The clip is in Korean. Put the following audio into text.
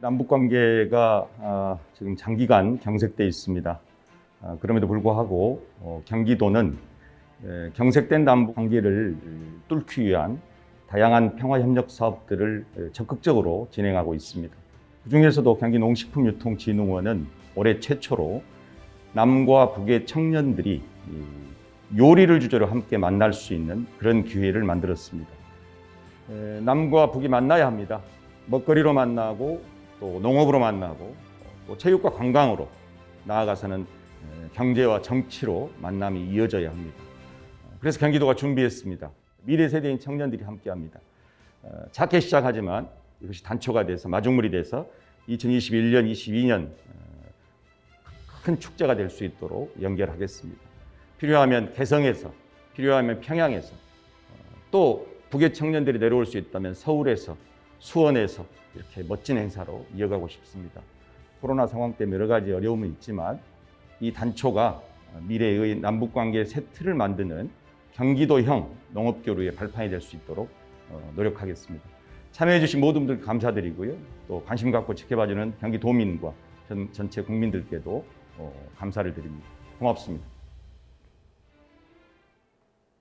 남북 관계가 아, 지금 장기간 경색돼 있습니다. 아, 그럼에도 불구하고 어, 경기도는 에, 경색된 남북 관계를 뚫기 위한 다양한 평화 협력 사업들을 에, 적극적으로 진행하고 있습니다. 그 중에서도 경기 농식품유통진흥원은 올해 최초로 남과 북의 청년들이 이 요리를 주제로 함께 만날 수 있는 그런 기회를 만들었습니다. 에, 남과 북이 만나야 합니다. 먹거리로 만나고 또 농업으로 만나고 또 체육과 관광으로 나아가서는 에, 경제와 정치로 만남이 이어져야 합니다. 그래서 경기도가 준비했습니다. 미래 세대인 청년들이 함께합니다. 어, 작게 시작하지만 이것이 단초가 돼서 마중물이 돼서 2021년, 22년 큰 축제가 될 수 있도록 연결하겠습니다. 필요하면 개성에서, 필요하면 평양에서, 어, 또 북의 청년들이 내려올 수 있다면 서울에서, 수원에서 이렇게 멋진 행사로 이어가고 싶습니다. 코로나 상황 때문에 여러 가지 어려움은 있지만 이 단초가 미래의 남북 관계 새 틀을 만드는 경기도형 농업교류의 발판이 될 수 있도록 어, 노력하겠습니다. 참여해주신 모든 분들 감사드리고요. 또 관심 갖고 지켜봐주는 경기도민과 전, 전체 국민들께도 어, 감사를 드립니다. 고맙습니다.